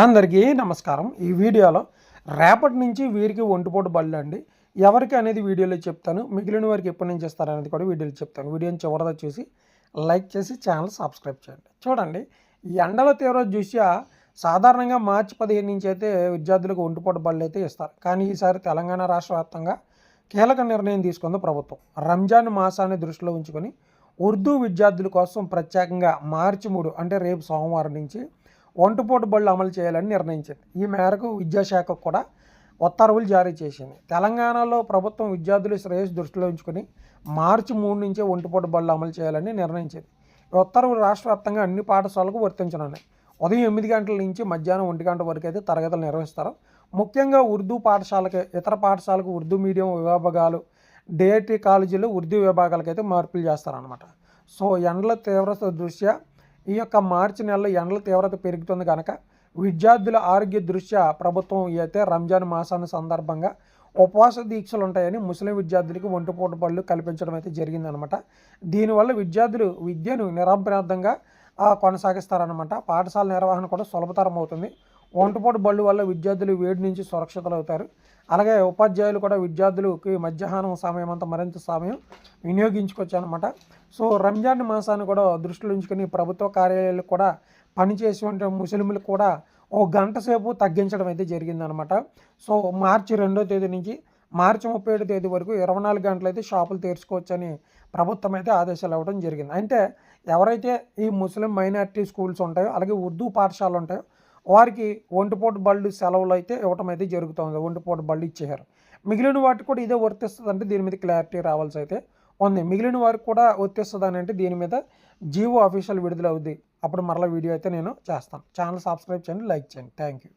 అందరికీ నమస్కారం. ఈ వీడియోలో రేపటి నుంచి వీరికి ఒంటిపోటు బళ్ళు అండి. ఎవరికి అనేది వీడియోలో చెప్తాను. మిగిలిన వారికి ఎప్పటి నుంచి ఇస్తారనేది కూడా వీడియోలో చెప్తాను. వీడియోని చివరిదా చూసి లైక్ చేసి ఛానల్ సబ్స్క్రైబ్ చేయండి. చూడండి ఈ ఎండల తీవ్ర దృష్ట్యా సాధారణంగా మార్చి పదిహేను నుంచి అయితే విద్యార్థులకు ఒంటిపోటు బళ్ళు అయితే ఇస్తారు. కానీ ఈసారి తెలంగాణ రాష్ట్ర వ్యాప్తంగా కీలక నిర్ణయం తీసుకుంది ప్రభుత్వం. రంజాన్ మాసాన్ని దృష్టిలో ఉంచుకొని ఉర్దూ విద్యార్థుల కోసం ప్రత్యేకంగా మార్చి మూడు అంటే రేపు సోమవారం నుంచి ఒంటిపోటు బళ్ళు అమలు చేయాలని నిర్ణయించింది. ఈ మేరకు విద్యాశాఖ కూడా ఉత్తర్వులు జారీ చేసింది. తెలంగాణలో ప్రభుత్వం విద్యార్థుల శ్రేయస్సు దృష్టిలో ఉంచుకొని మార్చి మూడు నుంచే ఒంటిపోటు బళ్ళు అమలు చేయాలని నిర్ణయించింది. ఈ ఉత్తర్వులు రాష్ట్ర వ్యాప్తంగా అన్ని పాఠశాలకు వర్తించనున్నాయి. ఉదయం ఎనిమిది గంటల నుంచి మధ్యాహ్నం ఒంటి గంట వరకు అయితే తరగతులు నిర్వహిస్తారు. ముఖ్యంగా ఉర్దూ పాఠశాలకి ఇతర పాఠశాలకు ఉర్దూ మీడియం విభాగాలు డిఐటి కాలేజీలు ఉర్దూ విభాగాలకైతే మార్పులు చేస్తారనమాట సో ఎండల తీవ్రత దృష్ట్యా ఈ యొక్క మార్చి నెలలో ఎండల తీవ్రత పెరుగుతుంది కనుక విద్యార్థుల ఆరోగ్య దృష్ట్యా ప్రభుత్వం అయితే రంజాన్ మాసాన్ని సందర్భంగా ఉపవాస దీక్షలు ఉంటాయని ముస్లిం విద్యార్థులకు ఒంటిపూట పళ్ళు కల్పించడం అయితే జరిగిందనమాట. దీనివల్ల విద్యార్థులు విద్యను నిరభ్రాంతంగా కొనసాగిస్తారనమాట. పాఠశాల నిర్వహణ కూడా సులభతరం అవుతుంది ఒంటపాటు బళ్ళు వల్ల విద్యార్థులు వేడి నుంచి సురక్షితులు అవుతారు అలాగే ఉపాధ్యాయులు కూడా విద్యార్థులకి మధ్యాహ్నం సమయం అంతా మరింత సమయం వినియోగించుకోవచ్చు అనమాట సో రంజాన్ మాసాన్ని కూడా దృష్టిలో ఉంచుకొని ప్రభుత్వ కార్యాలయాలు కూడా పనిచేసేటువంటి ముస్లింలు కూడా ఓ గంట సేపు తగ్గించడం అయితే జరిగిందనమాట. సో మార్చి రెండో తేదీ నుంచి మార్చి ముప్పై ఏడు తేదీ వరకు ఇరవై నాలుగు గంటలు అయితే షాపులు తెరుచుకోవచ్చని ప్రభుత్వం అయితే ఆదేశాలు ఇవ్వడం జరిగింది. అంటే ఎవరైతే ఈ ముస్లిం మైనారిటీ స్కూల్స్ ఉంటాయో అలాగే ఉర్దూ పాఠశాలలు ఉంటాయో వారికి ఒంటిపోటు బళ్ళు సెలవులు అయితే ఇవ్వటం అయితే జరుగుతుంది. ఒంటిపోటు బళ్ళు ఇచ్చేశారు. మిగిలిన వాటికి కూడా ఇదే వర్తిస్తుంది అంటే దీని మీద క్లారిటీ రావాల్సి అయితే ఉంది. మిగిలిన వారికి కూడా వర్తిస్తుంది అని అంటే దీని మీద జీవో అఫీషియల్ విడుదల అవుద్ది అప్పుడు మరలా వీడియో అయితే నేను చేస్తాను. ఛానల్ సబ్స్క్రైబ్ చేయండి లైక్ చేయండి. Thank you